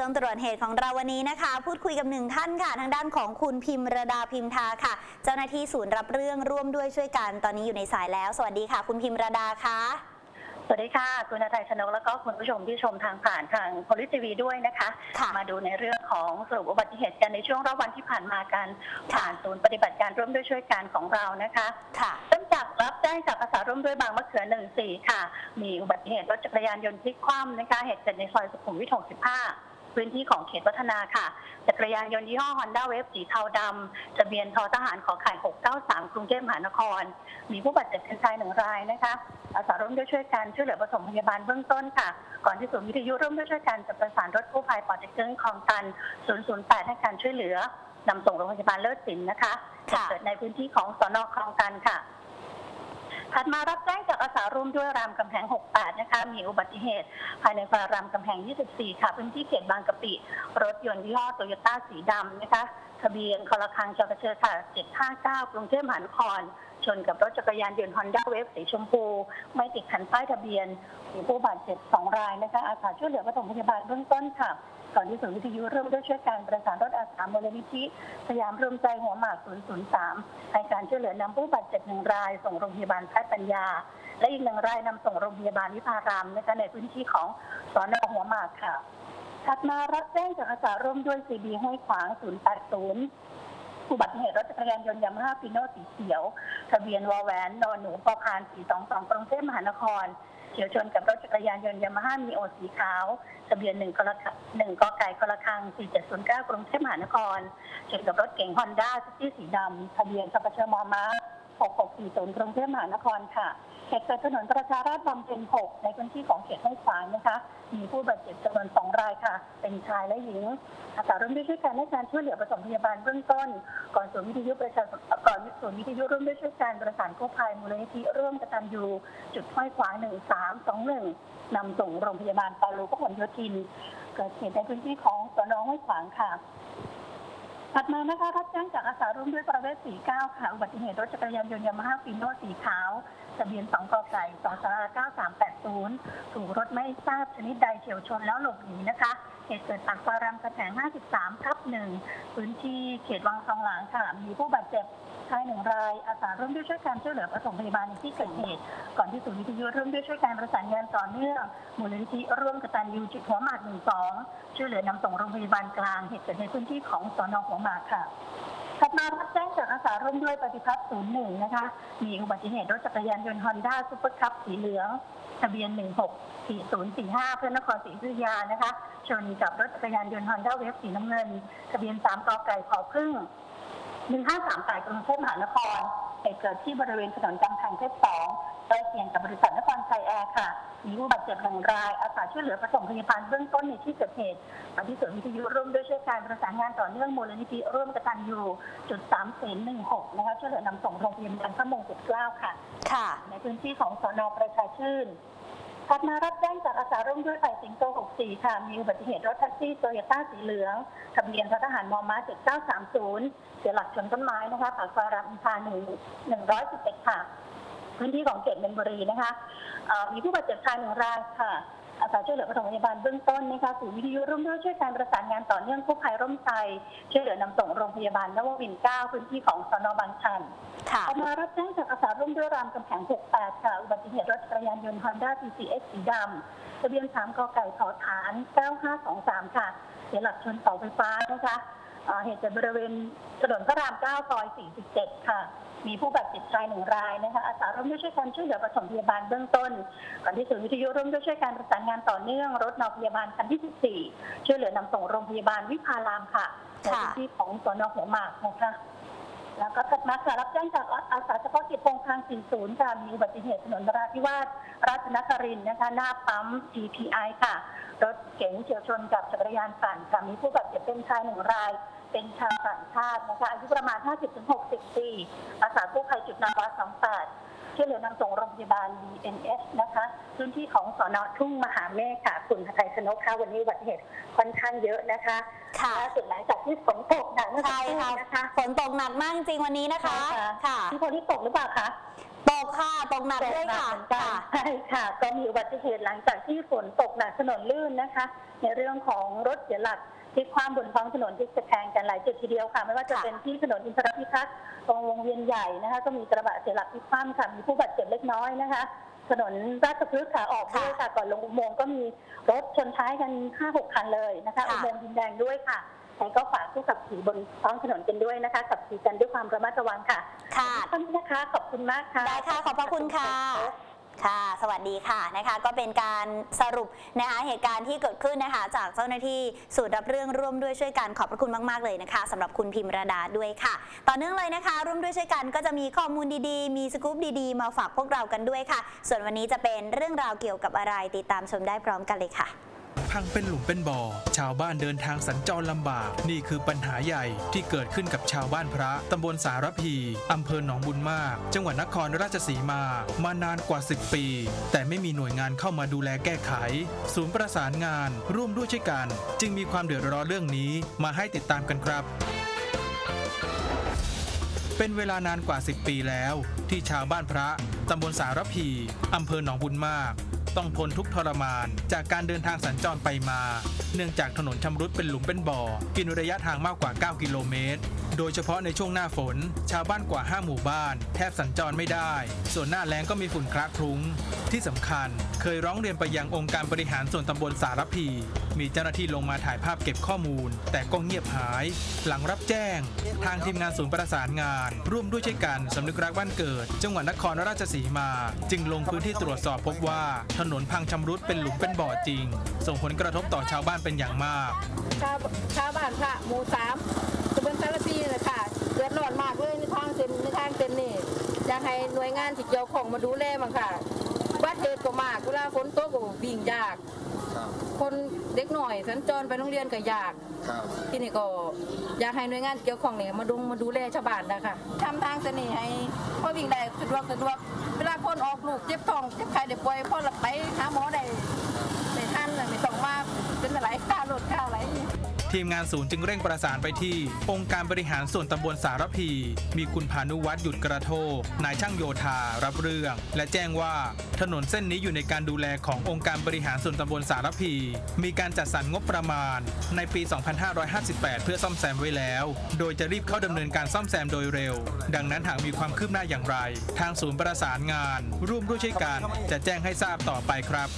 ช่วงตรวจเหตุของเราวันนี้นะคะ พูดคุยกับหนึ่งท่านค่ะ ทางด้านของคุณพิมรดาพิมทาค่ะ เจ้าหน้าที่ศูนย์รับเรื่องร่วมด้วยช่วยกันตอนนี้อยู่ในสายแล้ว สวัสดีค่ะ คุณพิมรดาค่ะสวัสดีค่ะ คุณอาทัยชนกแล้วก็คุณผู้ชมที่ชมทางผ่านทางโพลิทีวีด้วยนะคะค่ะมาดูในเรื่องของสรุปอุบัติเหตุกันในช่วงรอบวันที่ผ่านมากันผ่านศูนย์ปฏิบัติการร่วมด้วยช่วยกันของเรานะคะค่ะเริ่มจากรับแจ้งจากอาสาร่วมด้วยบางมะเขือหนึ่งสี่ค่ะ มีอุบัติเหตุรถจักรยานยนต์พลิกคว่ำนะคะเหตุเกิดในซอยสุขุมวิท65 พื้นที่ของเขตวัฒนาค่ะจักรยานยนต์ยี่ห้อ Honda Wave สีเทาดำทะเบียนทอทหารขอไข่693 กรุงเทพมหานคร มีผู้บาดเจ็บเป็นชายหนึ่งรายนะคะอาสาร่วมด้วยช่วยกันช่วยเหลือปฐมพยาบาลเบื้องต้นค่ะ ก่อนที่ศูนย์วิทยุร่วมด้วยช่วยกันจะประสานรถกู้ภัยปอเต็กตึงคลองตัน 008 ให้การช่วยเหลือนำส่งโรงพยาบาลเลิศสินนะคะค่ะเกิดในพื้นที่ของสอนอคลองตันค่ะ ถัดมารับแจ้งจากอาสาร่วมด้วยรามกำแพง 68 นะคะ มีอุบัติเหตุ ภายในซอยรามกำแพง 24 ค่ะพื้นที่เขตบางกะปิ รถยนต์ยี่ห้อโตโยต้าสีดำนะคะ ทะเบียนคอลคังจกระเชอค่ะ 759 กรุงเทพมหานคร ชนกับรถจักรยานยนต์ฮอนด้าเวฟสีชมพู ไม่ติดแผ่นป้ายทะเบียนมีผู้บาดเจ็บ2รายนะคะอาสาช่วยเหลือปฐมพยาบาลเบื้องต้นค่ะก่อนที่ศูนย์วิทยุเริ่มด้วยช่วยการประสานรถอาสามูลนิธิสยามรวมใจหัวหมาก 003 ให้การช่วยเหลือนำผู้บาดเจ็บหนึ่งราย ส่งโรงพยาบาลแพทย์ปัญญา และอีกหนึ่งรายนำส่งโรงพยาบาลวิภารามนะคะในพื้นที่ของสอนอหัวหมากค่ะถัดมารับแจ้งจากอาสาร่วมด้วยซีบีห้วยขวาง 080 อุบัติเหตุรถจักรยานยนต์ยามาฮ่าฟิโนสีเขียว ทะเบียนวอแหวนนอนหนูปอพาน422กรุงเทพมหานครเฉียวชนกับรถจักรยานยนต์ยามาฮ่ามีโอสีขาวทะเบียนหนึ่งกระหนึ่งกอไก่กระคัง4709กรุงเทพมหานครชนกับรถเก๋งฮอนด้าซิตี้สีดำทะเบียนสปชมอม้า6640กรุงเทพมหานครค่ะ เหตุเกิดถนนประชาราษฎร์บำเพ็ญ6ในพื้นที่ของเขตห้วยขวางนะคะ มีผู้บาดเจ็บจำนวนสองรายค่ะ เป็นชายและหญิง อาสาร่วมด้วยช่วยกันในการช่วยเหลือปฐมพยาบาลเบื้องต้น ก่อนศูนย์วิทยุประชาก่อนศูนย์วิทยุร่วมด้วยช่วยกันประสานกู้ภัยมูลนิธิร่วมกตัญญูจุดห้อยขวาง 1321นำส่งโรงพยาบาลปาลูพหลโยธิน เกิดเหตุในพื้นที่ของสนห้วยขวางค่ะถัดมานะคะ จ้งจากอาสาร่วมด้วยประเวศ49 ค่ะ อุบัติเหตุรถจักรยานยนต์ยามาฮ่าฟีโนสีขาวทะเบียน2กไก่2สารา9380 ถูกรถไม่ทราบชนิดใดเฉียวชนแล้วหลบหนีนะคะ เหตุเกิดปากซอยรามคำแหง53ทับ1พื้นที่เขตวังทองหลางค่ะ มีผู้บาดเจ็บชายหนึ่งราย อาสาร่วมด้วยช่วยการช่วยเหลือปฐมพยาบาลในที่เกิดเหตุ ก่อนที่ศูนย์วิทยุร่วมด้วยช่วยการประสานงานต่อเนื่อง มูลนิธิร่วมกตัญญูจุดหัวหมาก12ช่วยเหลือนำส่งโรงพยาบาลกลาง เหตุเกิดในพื้นที่ของสอนอหัวหมากค่ะ ถัดมารับแจ้งจากอาสาร่วมด้วยปฏิพัฒน์ศูนย์หนึ่งนะคะ มีอุบัติเหตุรถจักรยานยนต์ฮอนด้าซูเปอร์คัพสีเหลือง ทะเบียน 164045 เพื่อนครศรีอยุธยานะคะ ชนกับรถจักรยานยนต์ฮอนด้าเวฟสีน้ำเงิน ทะเบียน3กไก่ขอพึ่ง 1538กรุงเทพมหานครเหตุเกิดที่บริเวณถนนกำแพงเพชร2ใกล้เคียงกับบริษัทนครชัยแอร์ค่ะ มีผู้บาดเจ็บหนึ่งราย อาสาช่วยเหลือผสมพยาบาลเบื้องต้นในที่เกิดเหตุมาที่ศูนย์วิทยุร่วมด้วยช่วยการประสานงานต่อเนื่องมูลนิธิร่วมกตัญญูจุด3 0 1 6นะคะช่วยเหลือนำส่งโรงพยาบาลพระมงกุฎเกล้าค่ะ ค่ะ ในพื้นที่ของสนประชาชื่น ถัดมารับแจ้งจากอาสาร่วมด้วยไฟสิงโต 64 ค่ะ มีอุบัติเหตุรถแท็กซี่โตโยต้าสีเหลือง ทะเบียนททหารมอม้า 7930 เสียหลักชนต้นไม้นะคะปากซอยรามอินทรา1 111 ค่ะ พื้นที่ของเขตเมนบุรีนะคะ มีผู้บาดเจ็บชายหนึ่งรายค่ะ อาสาช่วยเหลือปฐมพยาบาลเบื้องต้นนะคะศูนย์วิทยุร่วมด้วยช่วยการประสานงานต่อเนื่องกู้ภัยร่มไทรช่วยเหลือนำส่งโรงพยาบาลนวมินทร์9พื้นที่ของสนบางชันค่ะต่อมารับแจ้งจากอาสาร่วมด้วยรามกำแหง68 ค่ะ อุบัติเหตุรถจักรยานยนต์ Honda PCX สีดำทะเบียน 3กไก่ถอฐาน 9523 ค่ะ เสียหลักชนเสาไฟฟ้านะคะอ่าเหตุเกิดบริเวณถนนพระราม 9 ซอย 47 ค่ะ มีผู้บาดเจ็บชายหนึ่งรายนะคะอาสาร่วมด้วยช่วยกันช่วยเหลือปฐมพยาบาลเบื้องต้นก่อนที่ศูนย์วิทยุร่วมด้วยช่วยการประสานงานต่อเนื่องรถนอพยาบาลคันที่ 14 ช่วยเหลือนำส่งโรงพยาบาลวิภารามค่ะในพื้นที่ของสนหัวหมากนะคะแล้วก็ถัดมาค่ะรับแจ้งจากอาสาเฉพาะกิจพงทาง 40 ค่ะมีอุบัติเหตุถนนนราธิวาสราชนครินทร์นะคะ หน้าปั๊ม GPI ค่ะ รถเก๋งเฉียวชนกับจักรยานปั่นค่ะมีผู้บาดเจ็บเป็นชายหนึ่งราย เป็นชาวต่างชาตินะคะอายุประมาณ 50-60 ปี อาสากู้ภัยจุดนาวา28ช่วยเหลือนำส่งโรงพยาบาล BNS นะคะ พื้นที่ของสอนอทุ่งมหาเมฆค่ะ คุณไทยชนกค่ะวันนี้อุบัติเหตุค่อนข้างเยอะนะคะค่ะล่าสุดหลังจากที่ฝนตกหนักเมื่อสักใช่ครู่ค่ะนะคะฝนตกหนักมากจริงๆวันนี้นะคะใช่ค่ะที่พอที่ตกหรือเปล่าคะตกค่ะตกหนักตกด้วยหนัค่ะเหมือนกันค่ะใช่ค่ะ ก็มีอุบัติเหตุหลังจากที่ฝนตกหนักถนนลื่นนะคะ ในเรื่องของรถเสียหลัก ที่ความบนท้องถนนที่จะแข่งกันหลายจุดทีเดียวค่ะ ไม่ว่าจะค่ะเป็นที่ถนนอินทรพิทักษ์ตรงวงเวียนใหญ่นะคะ ก็มีกระบะเสียหลักที่คว่ำค่ะมีผู้บาดเจ็บเล็กน้อยนะคะ ถนนราชพฤกษ์ขาออกด้วยค่ะก่อนลงอุโมงค์ก็มีรถชนท้ายกันห้าหกคันเลยนะคะค่ะอุโมงค์ดินแดงด้วยค่ะแต่ก็ฝากผู้ขับขี่บนท้องถนนกันด้วยนะคะขับขี่กันด้วยความระมัดระวังค่ะ ค่ะท่านนะคะขอบคุณมากค่ะ ได้ค่ะ ขอบพระคุณค่ะ ค่ะ สวัสดีค่ะนะคะ ก็เป็นการสรุปนะคะเหตุการณ์ที่เกิดขึ้นนะคะ จากเจ้าหน้าที่สูตรรับเรื่องร่วมด้วยช่วยกันขอบพระคุณมาก ๆ เลยนะคะสำหรับคุณพิมรดาด้วยค่ะ ต่อเนื่องเลยนะคะ ร่วมด้วยช่วยกันก็จะมีข้อมูลดีๆ มีสกู๊ปดีๆ มาฝากพวกเรากันด้วยค่ะ ส่วนวันนี้จะเป็นเรื่องราวเกี่ยวกับอะไรติดตามชมได้พร้อมกันเลยค่ะ พังเป็นหลุมเป็นบ่อ ชาวบ้านเดินทางสัญจรลำบาก นี่คือปัญหาใหญ่ที่เกิดขึ้นกับชาวบ้านพระตำบลสารพีอำเภอหนองบุญมาก จังหวัดนครราชสีมา มานานกว่า 10 ปี แต่ไม่มีหน่วยงานเข้ามาดูแลแก้ไข ศูนย์ประสานงานร่วมด้วยช่วยกัน จึงมีความเดือดร้อนเรื่องนี้มาให้ติดตามกันครับเป็นเวลานานกว่า 10 ปีแล้ว ที่ชาวบ้านพระตำบลสารพีอำเภอหนองบุญมาก ต้องทนทุกทรมาน จากการเดินทางสัญจรไปมา เนื่องจากถนนชำรุดเป็นหลุมเป็นบ่อ กินระยะทางมากกว่า 9 กิโลเมตร โดยเฉพาะในช่วงหน้าฝน ชาวบ้านกว่า 5 หมู่บ้าน แทบสัญจรไม่ได้ ส่วนหน้าแล้งก็มีฝุ่นคละคลุ้ง ที่สำคัญ เคยร้องเรียนไปยังองค์การบริหารส่วนตำบลสารพี มีเจ้าหน้าที่ลงมาถ่ายภาพเก็บข้อมูล แต่ก็เงียบหาย หลังรับแจ้ง ทางทีมงานศูนย์ประสานงาน ร่วมด้วยช่วยกันสำนึกรักบ้านเกิด จังหวัดนครราชสีมา จึงลงพื้นที่ตรวจสอบพบว่าถนนพังชำรุดเป็นหลุมเป็นบ่อจริง ส่งผลกระทบต่อชาวบ้านเป็นอย่างมาก ชาวชาวบ้านค่ะหมู่สามตำบลสารพีเลยค่ะเดือดร้อนมากเลยในทางเส้นในทางเส้นนี่อยากให้หน่วยงานที่เกี่ยวข้องมาดูแลมั้งค่ะ วัดเหตุก็มากเวลาฝนตกก็วิ่งยาก ครับคนเด็กหน่อยสัญจรไปโรงเรียนก็ยาก ครับที่นี่ก็อยากให้หน่วยงานเกี่ยวข้องเนี่ยมาดูมาดูแลชาวบ้านนะคะทำทางเส้นนี้ให้พ่อวิ่งได้สะดวกสะดวกเวลาคนออกลูกเจ็บท้องเจ็บไข้เด็กป่วยพ่อหลับไปหาหมอได้ในท่านน่ะไม่ต้องมาเป็นอะไรค่ารถค่าอะไร ทีมงานศูนย์จึงเร่งประสานไปที่ องค์การบริหารส่วนตำบลสารพี มีคุณพานุวัฒน์หยุดกระโทกนายช่างโยธารับเรื่อง และแจ้งว่าถนนเส้นนี้อยู่ในการดูแลขององค์การบริหารส่วนตำบลสารพี มีการจัดสรรงบประมาณ ในปี 2558 เพื่อซ่อมแซมไว้แล้ว โดยจะรีบเข้าดำเนินการซ่อมแซมโดยเร็ว ดังนั้นหากมีความคืบหน้าอย่างไร ทางศูนย์ประสานงาน ร่วมด้วยช่วยกันจะแจ้งให้ทราบต่อไปครับ